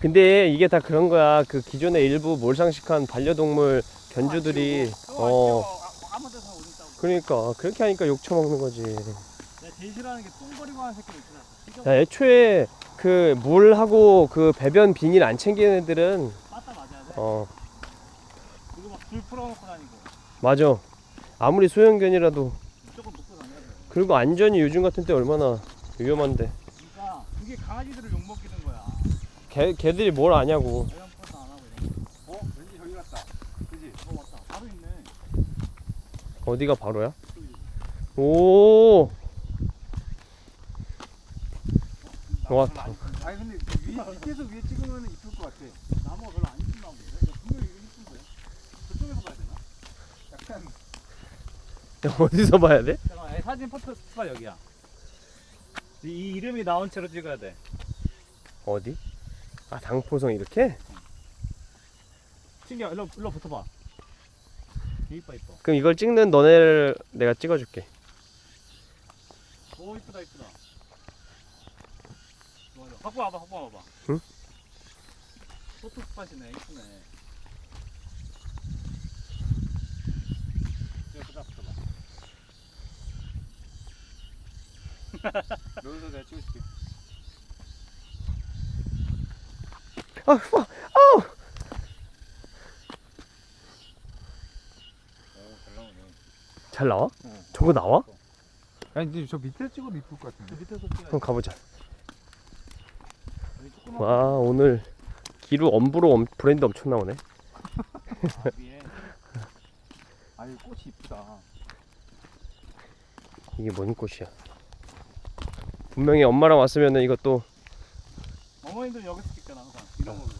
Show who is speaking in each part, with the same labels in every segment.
Speaker 1: 근데 이게 다 그런 거야. 그 기존의 일부 몰상식한 반려동물 견주들이 어
Speaker 2: 아무 데서 오줌 싸고.
Speaker 1: 그러니까 그렇게 하니까 욕 처먹는 거지.
Speaker 2: 내가 제일 싫어하는 게 똥거리고 하는 새끼 있잖아.
Speaker 1: 야, 애초에 그 물하고 그 배변 비닐 안 챙기는 애들은
Speaker 2: 빠따 맞아야 돼.
Speaker 1: 어
Speaker 2: 그리고 막불 풀어놓고 다니고.
Speaker 1: 맞아. 아무리 소형견이라도
Speaker 2: 무조건 놓고 다녀야 돼.
Speaker 1: 그리고 안전이 요즘 같은 때 얼마나 위험한데.
Speaker 2: 그러니까 그게 강아지들을 거야.
Speaker 1: 걔 걔들이 뭘 아냐고.
Speaker 3: 어? 왠지 저기 갔다. 그지?
Speaker 2: 어 맞다. 바로 있네.
Speaker 1: 어디가 바로야? 오. 와, 다-
Speaker 3: 아니 근데 그 위, 밑에서 위에 찍으면 이쁠 것 같아.
Speaker 2: 나무가 별로 안 이쁜 나무인데? 야, 분명히 이거 이쁜데? 저쪽에서 봐야 되나?
Speaker 3: 약간
Speaker 1: 어디서 봐야 돼?
Speaker 2: 잠깐만, 사진 포토 스팟 여기야. 이, 이 이름이 나온 채로 찍어야 돼.
Speaker 1: 어디? 아 당포성 이렇게?
Speaker 2: 신기야, 일로, 일로 붙어봐. 이뻐, 이뻐.
Speaker 1: 그럼 이걸 찍는 너네를 내가 찍어줄게.
Speaker 2: 오, 이쁘다, 이쁘다. 좋아, 좋아. 갖고 와봐, 갖고 와봐.
Speaker 1: 응?
Speaker 2: 포토 스팟이네, 이쁘네. 여기다 붙어봐.
Speaker 3: 여기서 내가 찍어줄게.
Speaker 1: 아, 와, 아우.
Speaker 3: 잘
Speaker 1: 나와?
Speaker 2: 응.
Speaker 1: 저거 나와?
Speaker 3: 아니 근데 저 밑에 찍어도 이쁠
Speaker 2: 것저
Speaker 3: 같은데.
Speaker 2: 밑에서
Speaker 1: 그럼 가보자. 와 오늘 기루 엄브로 엄, 브랜드 엄청 나오네.
Speaker 2: 아, 위에.
Speaker 3: 아니 꽃이 이쁘다.
Speaker 1: 이게 뭔 꽃이야? 분명히 엄마랑 왔으면은 이것도
Speaker 2: 어머님들 여기서 항상. 이런 걸로.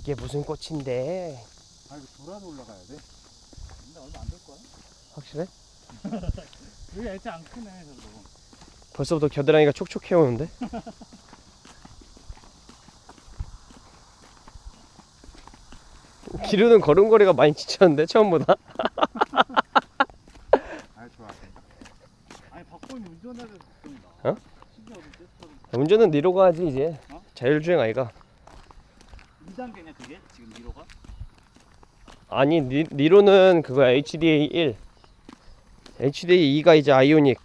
Speaker 1: 이게 무슨 꽃인데?
Speaker 3: 아 이거 돌아서 올라가야 돼.
Speaker 2: 근데 얼마 안 될 거야?
Speaker 1: 확실해?
Speaker 2: 여기 애체 안 크네, 저도.
Speaker 1: 벌써부터 겨드랑이가 촉촉해 오는데? 기루는 걸음걸이가 많이 지쳤는데 처음보다?
Speaker 3: 아 좋아.
Speaker 2: 아니, 박보님 운전하는 걱정이다.
Speaker 1: 어? 운전은 니로가 하지 이제
Speaker 2: 어?
Speaker 1: 자율주행 아이가
Speaker 2: 2단계냐, 그게? 지금 미로가?
Speaker 1: 아니 니, 니로는 그거야 HDA 1 HDA 2가 이제 아이오닉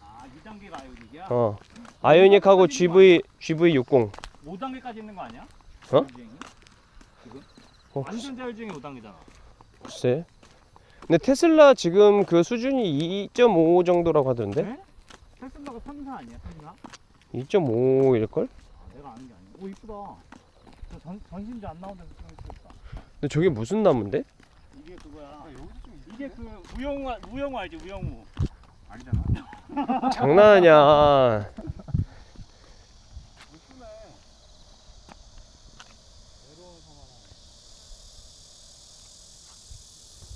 Speaker 2: 아, 2단계가 아이오닉이야?
Speaker 1: 어 아이오닉하고 GV GV60
Speaker 2: 5단계까지 있는 거 아니야?
Speaker 1: 어?
Speaker 2: 자율주행이?
Speaker 1: 어,
Speaker 2: 완전 자율주행이 5단계잖아.
Speaker 1: 글쎄 근데 테슬라 지금 그 수준이 2.5 정도라고 하던데
Speaker 2: 네? 테슬라가 3사 아니야? 3사?
Speaker 1: 2.5일걸?
Speaker 2: 아, 내가 아는 게 아니야. 오, 이쁘다. 저 전, 전신주 안 나오는 데서 좀 이쁘다.
Speaker 1: 근데 저게 무슨 나무인데?
Speaker 2: 이게 그거야.
Speaker 3: 아,
Speaker 2: 이게 그 우영우, 알- 우영우 알지? 우영우.
Speaker 3: 아니잖아.
Speaker 1: 장난하냐.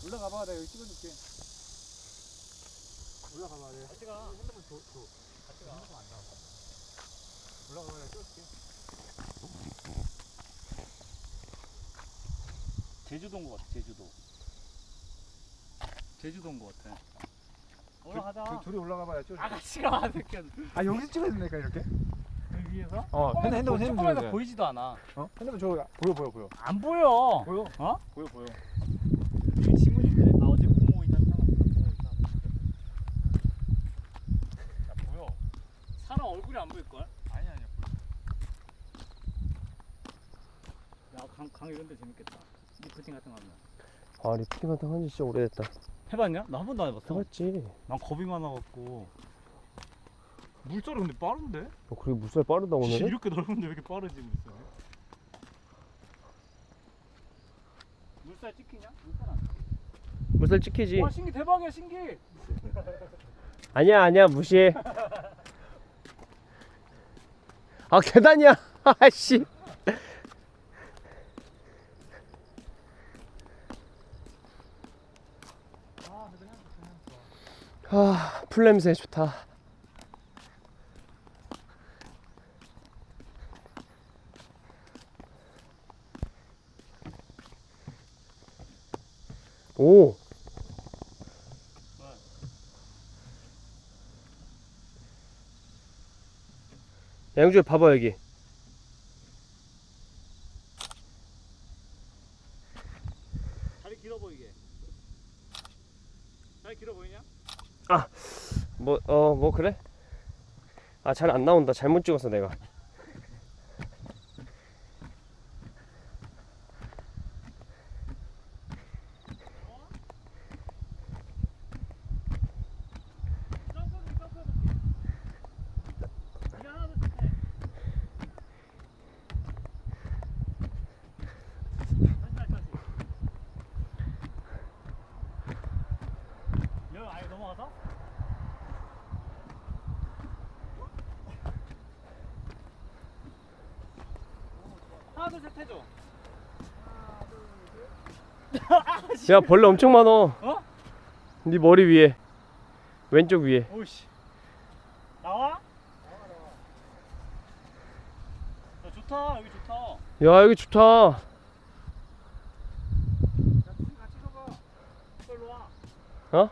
Speaker 3: 올라가봐 내가 여기 찍어줄게. 올라가봐 내가.
Speaker 2: 같이 가.
Speaker 3: 핸드폰 줘 줘.
Speaker 2: 같이 가.
Speaker 3: 핸드폰 안 나와. 올라가봐 내가 찍어줄게.
Speaker 2: 제주도인 것 같아, 제주도. 제주도인 것 같아. 올라가자.
Speaker 3: 저, 둘이 올라가봐 내가 찍어줄게.
Speaker 2: 아, 같이 가, 새끼야.
Speaker 3: 아 여기서 찍어야 된다니까 이렇게?
Speaker 2: 여기 위에서?
Speaker 3: 어 핸드, 핸드폰 핸드폰 돼.
Speaker 2: 보이지도 않아.
Speaker 3: 어? 핸드폰 줘 보여 보여 보여.
Speaker 2: 안 보여.
Speaker 3: 보여.
Speaker 2: 어?
Speaker 3: 보여 보여.
Speaker 2: 여기 지문인데. 아, 어제 부모 있다 사람 부모 있다. 야, 보여. 사람 얼굴이 안 보일걸?
Speaker 3: 아니 아니야.
Speaker 2: 야, 강, 강 이런 데 재밌겠다. 리프팅 같은 거 하면.
Speaker 1: 아 리프팅 같은 한지 진짜 오래됐다
Speaker 2: 해봤냐? 나 한 번도 안 해봤어.
Speaker 1: 해봤지
Speaker 2: 난 겁이 많아갖고. 물살이 근데 빠른데?
Speaker 1: 어, 그리고 물살 빠르다 오늘은?
Speaker 2: 이렇게 넓은데 왜 이렇게 빠르지 물살이? 물살 찍히냐? 물살 안 찍혀.
Speaker 1: 물살 찍히지
Speaker 2: 와 신기 대박이야 신기.
Speaker 1: 아니야 아니야 무시해 아 계단이야 아씨
Speaker 2: 아,
Speaker 1: 풀냄새 좋다. 오. 양주에 봐봐 여기.
Speaker 2: 다리 길어 보이게. 다리 길어 보이냐?
Speaker 1: 뭐 어 뭐 그래? 아 잘 안 나온다. 잘못 찍었어 내가.
Speaker 2: 점프해볼게 점프해볼게 네가 하나 둘셋 해. 다시 다시 다시 여기 아예 넘어가서? 하나 둘셋 해줘
Speaker 1: 야 벌레 엄청 많어.
Speaker 2: 어?
Speaker 1: 네 머리 위에 왼쪽 위에.
Speaker 2: 오이씨 나와? 야 좋다 여기 좋다
Speaker 1: 야 여기 좋다.
Speaker 3: 같이 가봐.
Speaker 2: 어?